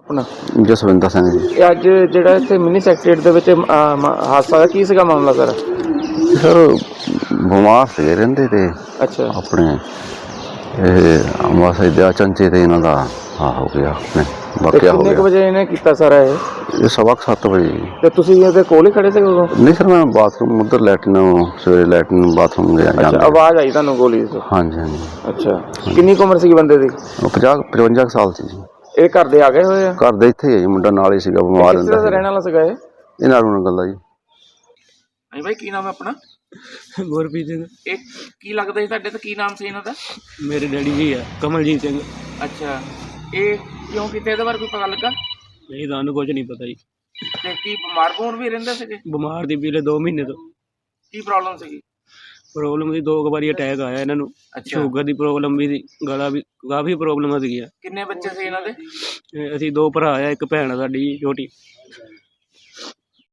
ਆਪਣਾ? ਜਸਵਿੰਦਰ ਸਿੰਘ ਜੀ। ਇਹ ਅੱਜ ਜਿਹੜਾ ਇੱਥੇ ਮਿਨੀ ਸੈਕਟਰੀਏਟ ਦੇ ਵਿੱਚ ਹਾਦਸਾ ਹੋਇਆ ਕੀ ਸੀਗਾ ਮਾਮਲਾ ਸਰ? ਸਰ ਬਿਮਾਰ ਸੀ ਰਹਿੰਦੇ ਤੇ। ਅੱਛਾ। ਆਪਣੇ ਇਹ ਅਮਾਸੇ ਦੇ ਚੰਚੇ ਤੇ ਇਹਨਾਂ ਦਾ ਆ ਹੋ ਗਿਆ ਤੇ ਵਾਕਿਆ ਹੋ ਕਿੰਨੇ ਕੁ ਗਿਆ। ਵਜੇ ਇਹਨੇ ਕੀਤਾ ਸਾਰਾ ਇਹ? ਇਹ ਸਵਾ ਕੁ ਸੱਤ ਵਜੇ ਜੀ। ਤੇ ਤੁਸੀਂ ਇਹਦੇ ਕੋਲ ਹੀ ਖੜੇ ਸੀ ਉਦੋਂ? ਨਹੀਂ ਸਰ ਮੈਂ ਬਾਥਰੂਮ ਉਧਰ ਲੈਟਨ ਸਵੇਰੇ ਲੈਟਨ ਬਾਥਰੂਮ ਗਿਆ ਅੱਛਾ ਜਾਂਦਾ। ਆਵਾਜ਼ ਆਈ ਤੁਹਾਨੂੰ ਗੋਲੀ ਦੀ। ਹਾਂਜੀ ਹਾਂਜੀ। ਅੱਛਾ ਕਿੰਨੀ ਕੁ ਉਮਰ ਸੀ ਬੰਦੇ ਦੀ? ਉਹ 50 55 ਕੁ ਸਾਲ ਸੀ ਜੀ। ਇਹ ਘਰ ਦੇ ਆ ਗਏ ਹੋਏ ਆ? ਘਰ ਦੇ ਇੱਥੇ ਹੀ ਹੈ ਜੀ ਮੁੰਡਾ ਨਾਲ ਹੀ ਸੀਗਾ ਬਿਮਾਰ ਕਿਸ ਤਰ੍ਹਾਂ ਦਾ ਰਹਿੰਦਾ ਰਹਿਣ ਵਾਲਾ ਸੀਗਾ ਇਹ? ਸੀ। ਇਹ ਨਾਲ ਉਹਨਾਂ ਗੱਲ ਆ ਜੀ। ਹਾਂਜੀ ਭਾਈ ਕੀ ਨਾਮ ਹੈ ਆਪਣਾ? ਗੁਰਪ੍ਰੀਤ ਸਿੰਘ। ਇਹ ਕੀ ਲੱਗਦਾ ਸੀ ਤੁਹਾਡੇ ਤੇ? ਕੀ ਨਾਮ ਸੀ ਇਹਨਾਂ ਦਾ? ਮੇਰੇ ਡੈਡੀ ਜੀ ਆ ਕਮਲਜੀਤ ਸਿੰਘ। ਅੱਛਾ। ਇਹ ਕਿਉਂ ਕੀਤਾ? ਇਹਦੇ ਬਾਰੇ ਕੋਈ ਪਤਾ ਲੱਗਾ? ਨਹੀਂ ਤੁਹਾਨੂੰ ਕੁਝ ਨਹੀਂ ਪਤਾ ਜੀ। ਤੇ ਕੀ ਬਿਮਾਰ ਬੂਰ ਵੀ ਰਹਿੰਦੇ ਸੀਗੇ? ਬਿਮਾਰ ਦੀ ਪਿਛਲੇ 2 ਮਹੀਨੇ ਤੋਂ। ਕੀ ਪ੍ਰੋਬਲਮ ਸੀਗੀ? ਪ੍ਰੋਬਲਮ ਦੀ ਦੋ ਕੁ ਵਾਰੀ ਅਟੈਕ ਆਇਆ ਇਹਨਾਂ ਨੂੰ। ਅੱਛਾ। ਸ਼ੂਗਰ ਦੀ ਪ੍ਰੋਬਲਮ ਵੀ ਸੀ ਗਲਾ ਵੀ ਕਾਫੀ ਪ੍ਰੋਬਲਮਾਂ ਸੀਗੀਆਂ। ਕਿੰਨੇ ਬੱਚੇ ਸੀ ਇਹਨਾਂ ਦੇ? ਅਸੀਂ ਦੋ ਭਰਾ ਆ ਇੱਕ ਭੈਣ ਆ ਸਾਡੀ ਛੋਟੀ।